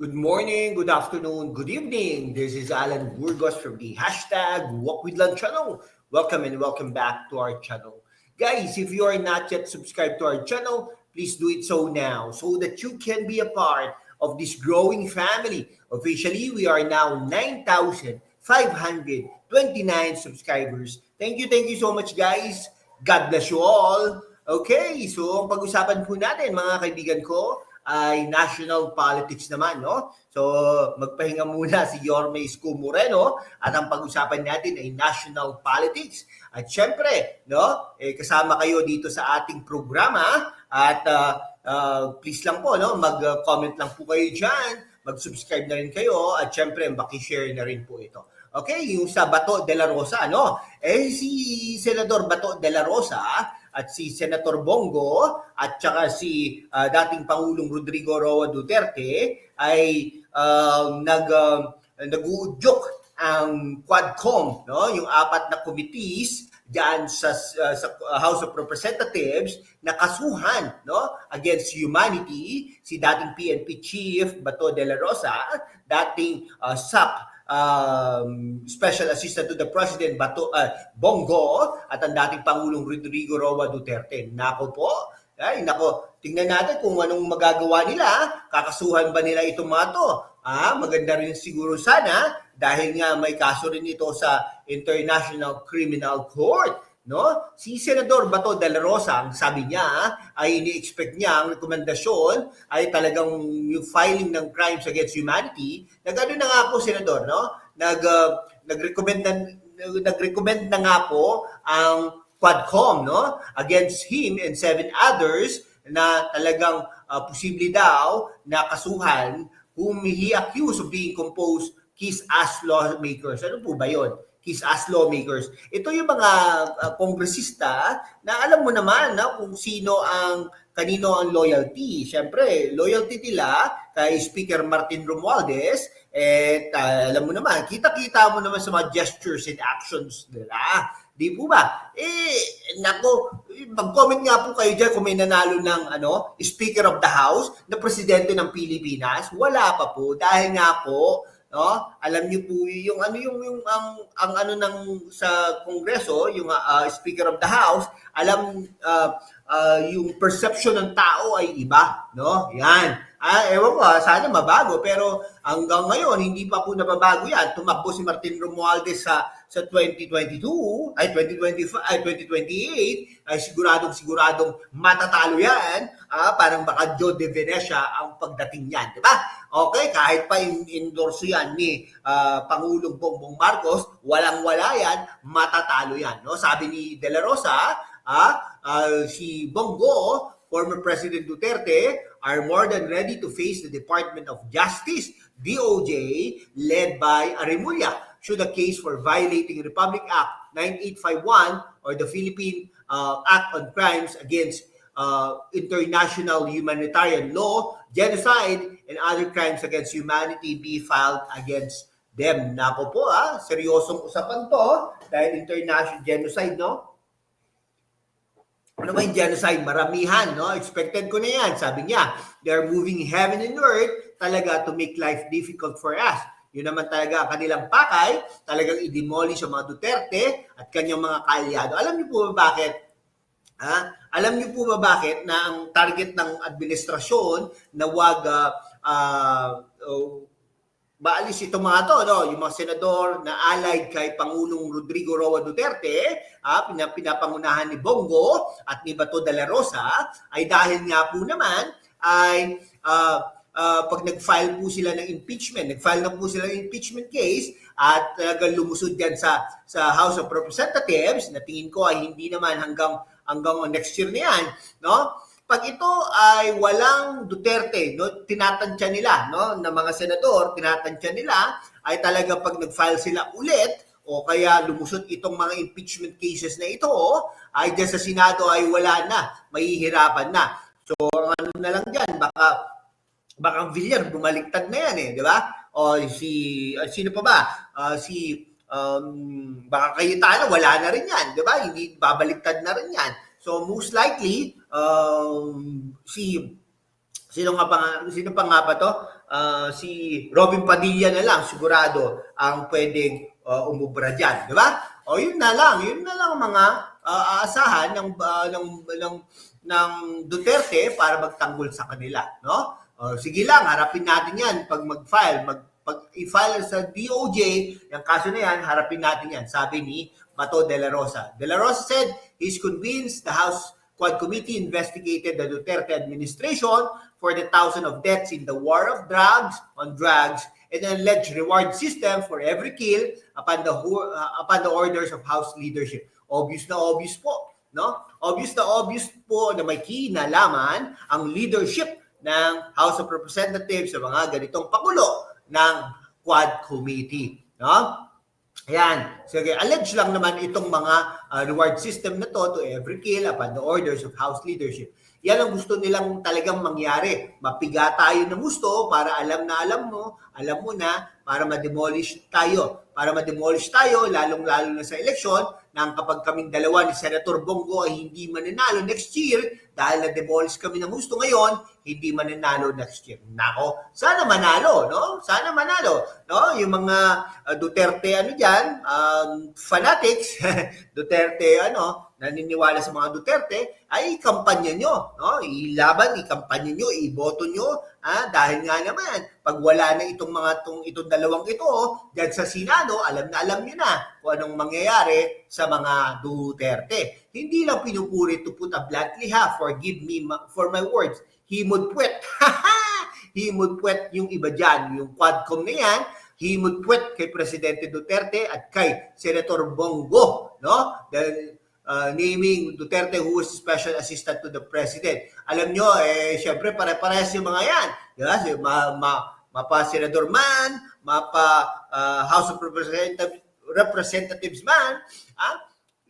Good morning, good afternoon, good evening. This is Alan Burgos from the hashtag Walk with Lunch channel. Welcome and welcome back to our channel. Guys, if you are not yet subscribed to our channel, please do it so now so that you can be a part of this growing family. Officially, we are now 9,529 subscribers. Thank you, thank you so much guys. God bless you all. Okay, so ang pag-usapan po natin mga kaibigan ko ay national politics naman, no? So, magpahinga muna si Yorme Isko Moreno at ang pag-usapan natin ay national politics. At syempre, no, eh, kasama kayo dito sa ating programa at uh, uh, please lang po, no, mag-comment lang po kayo dyan, mag-subscribe na rin kayo at syempre, baki-share na rin po ito. Okay, yung sa Bato de la Rosa, no? Eh, si Senador Bato de la Rosa, at si Senator Bongo at saka si uh, dating Pangulong Rodrigo Roa Duterte ay uh, nag uh, nag-uudyok ang Quadcom, no? Yung apat na committees diyan sa, uh, sa House of Representatives na kasuhan no against humanity si dating PNP chief Bato de la Rosa dating uh, SAP um, Special Assistant to the President Bato, uh, Bongo at ang dating Pangulong Rodrigo Roa Duterte. Nako po, ay nako, tingnan natin kung anong magagawa nila. Kakasuhan ba nila itong mga to? Ah, maganda rin siguro sana dahil nga may kaso rin ito sa International Criminal Court no? Si Senador Bato de la Rosa, ang sabi niya ay ini-expect niya ang rekomendasyon ay talagang yung filing ng crimes against humanity. Nagano na nga po Senador, no? Nag uh, nag-recommend na nag-recommend na nga po ang Quadcom, no? Against him and seven others na talagang uh, posible daw na kasuhan whom he accused of being composed kiss as lawmakers. Ano po ba 'yon? his as lawmakers. Ito yung mga uh, kongresista na alam mo naman na kung sino ang kanino ang loyalty. Siyempre, loyalty nila kay Speaker Martin Romualdez at uh, alam mo naman, kita-kita mo naman sa mga gestures and actions nila. Di po ba? Eh, nako, mag-comment nga po kayo dyan kung may nanalo ng ano, Speaker of the House na Presidente ng Pilipinas. Wala pa po dahil nga po no? Alam niyo po yung ano yung yung ang ang ano ng sa Kongreso, yung uh, Speaker of the House, alam uh, uh, yung perception ng tao ay iba, no? Yan. Ah, ewan ko, sana mabago pero hanggang ngayon hindi pa po nababago 'yan. Tumakbo si Martin Romualdez sa sa 2022, ay 2025, ay 2028, ay siguradong siguradong matatalo 'yan. Ah, parang baka Joe de Venecia ang pagdating niyan, di ba? Okay, kahit pa endorse yan ni uh, Pangulong Bongbong Marcos, walang-wala yan, matatalo yan. No? Sabi ni De La Rosa, ah, uh, si Bongo, former President Duterte, are more than ready to face the Department of Justice, DOJ, led by Aremulla, should a case for violating Republic Act 9851 or the Philippine uh, Act on Crimes against uh, international humanitarian law, genocide, and other crimes against humanity be filed against them. Nako po ah, seryosong usapan to dahil international genocide, no? Ano ba yung genocide? Maramihan, no? Expected ko na yan. Sabi niya, they're moving heaven and earth talaga to make life difficult for us. Yun naman talaga ang kanilang pakay, talagang i-demolish ang mga Duterte at kanyang mga kaalyado. Alam niyo po ba bakit? Ha? Alam niyo po ba bakit na ang target ng administrasyon na wag uh, uh, uh, maalis itong mga to, no? yung mga senador na allied kay Pangulong Rodrigo Roa Duterte, ah, pinapangunahan ni Bongo at ni Bato de la Rosa, ay dahil nga po naman ay uh, uh, pag nag-file po sila ng impeachment, nag-file na po sila ng impeachment case at talagang uh, lumusod yan sa, sa House of Representatives, na tingin ko ay hindi naman hanggang hanggang next year na yan, no? Pag ito ay walang Duterte, no, tinatansya nila, no, ng mga senador, tinatansya nila, ay talaga pag nag-file sila ulit, o kaya lumusot itong mga impeachment cases na ito, ay dyan sa Senado ay wala na, mahihirapan na. So, ano na lang dyan, baka, baka ang Villar, bumaliktad na yan eh, di ba? O si, uh, sino pa ba? Uh, si, um, baka Cayetano, wala na rin yan, di ba? Hindi, babaliktad na rin yan. So most likely, um, si sino nga pa sino pa nga ba to? ah, si Robin Padilla na lang sigurado ang pwedeng uh, umubra diyan, di ba? O yun na lang, yun na lang ang mga ah, aasahan ng ah, ng ng ng Duterte para magtanggol sa kanila, no? O, sige lang, harapin natin 'yan pag mag-file, mag pag i-file sa DOJ, yung kaso na yan, harapin natin yan, sabi ni Bato de la Rosa. De la Rosa said he's convinced the House Quad Committee investigated the Duterte administration for the thousand of deaths in the war of drugs on drugs and an alleged reward system for every kill upon the uh, upon the orders of House leadership. Obvious na obvious po, no? Obvious na obvious po na may kinalaman ang leadership ng House of Representatives sa mga ganitong pakulo ng Quad Committee, no? Ayan. Sige, alleged lang naman itong mga uh, reward system na to to every kill upon the orders of House leadership. Yan ang gusto nilang talagang mangyari. Mapiga tayo ng gusto para alam na alam mo, alam mo na, para ma-demolish tayo. Para ma-demolish tayo, lalong-lalo na sa eleksyon, nang kapag kaming dalawa ni Senator Bongo ay hindi mananalo next year, dahil na-demolish kami ng gusto ngayon, hindi mananalo next year. Nako, sana manalo, no? Sana manalo, no? Yung mga uh, Duterte ano diyan, um, fanatics, Duterte ano, naniniwala sa mga Duterte, ay kampanya nyo, no? Ilaban, ikampanya nyo, iboto nyo, ah, dahil nga naman, pag wala na itong mga itong, itong dalawang ito, diyan sa Senado, alam na alam nyo na kung anong mangyayari sa mga Duterte. Hindi lang pinupuri to put a bluntly ha, forgive me for my words, himod-puwet. himod-puwet yung iba dyan, yung quadcom na yan, himod-puwet kay Presidente Duterte at kay Senator Bongo, no? Dahil uh, naming Duterte who is special assistant to the president. Alam nyo, eh, syempre, pare-parehas yung mga yan. Diba? Si, ma, ma, mapa Senador man, mapa uh, House of Representatives, Representatives man, ah,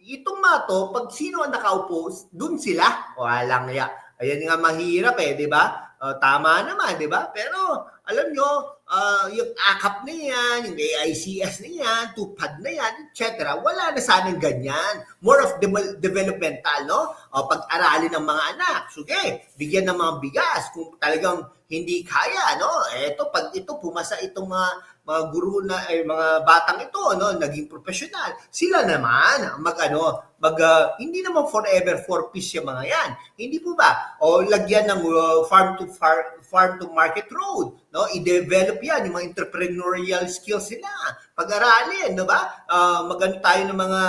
itong mato, pag sino ang nakaupo, dun sila. Walang ya. Ayan nga mahirap eh, di ba? Uh, tama naman, di ba? Pero, alam nyo, uh, yung AKAP na yan, yung AICS na yan, tupad na yan, etc. Wala na sanang ganyan. More of de- developmental, no? O pag-aralin ng mga anak. Sige, bigyan ng mga bigas. Kung talagang hindi kaya, no? Eto, pag ito, pumasa itong mga mga guru na eh, mga batang ito no naging professional sila naman mag ano mag uh, hindi naman forever for peace yung mga yan hindi po ba o lagyan ng uh, farm to far, farm to market road no i-develop yan yung mga entrepreneurial skills nila pag-aralin no ba uh, magano tayo ng mga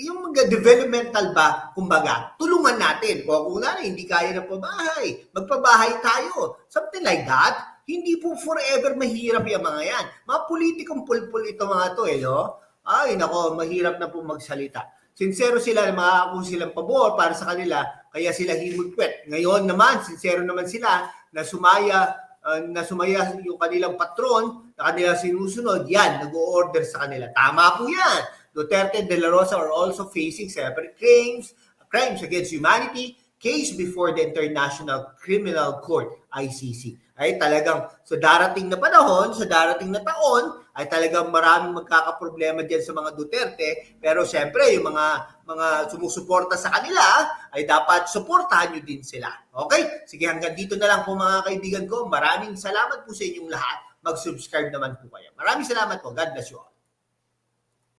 yung mga developmental ba, kumbaga, tulungan natin. Kung kung na hindi kaya ng pabahay, magpabahay tayo. Something like that. Hindi po forever mahirap yung mga yan. Mga politikong pulpul ito mga to eh, no? Ay, nako, mahirap na po magsalita. Sincero sila, makakakuha silang pabor para sa kanila, kaya sila himulpwet. Ngayon naman, sincero naman sila na sumaya uh, na sumaya yung kanilang patron, na kanila sinusunod, yan, nag-o-order sa kanila. Tama po yan. Duterte and De La Rosa are also facing separate claims, crimes against humanity, case before the International Criminal Court, ICC. Ay talagang sa darating na panahon, sa darating na taon, ay talagang maraming magkakaproblema diyan sa mga Duterte. Pero siyempre, yung mga mga sumusuporta sa kanila, ay dapat suportahan nyo din sila. Okay? Sige, hanggang dito na lang po mga kaibigan ko. Maraming salamat po sa inyong lahat. Mag-subscribe naman po kayo. Maraming salamat po. God bless you all.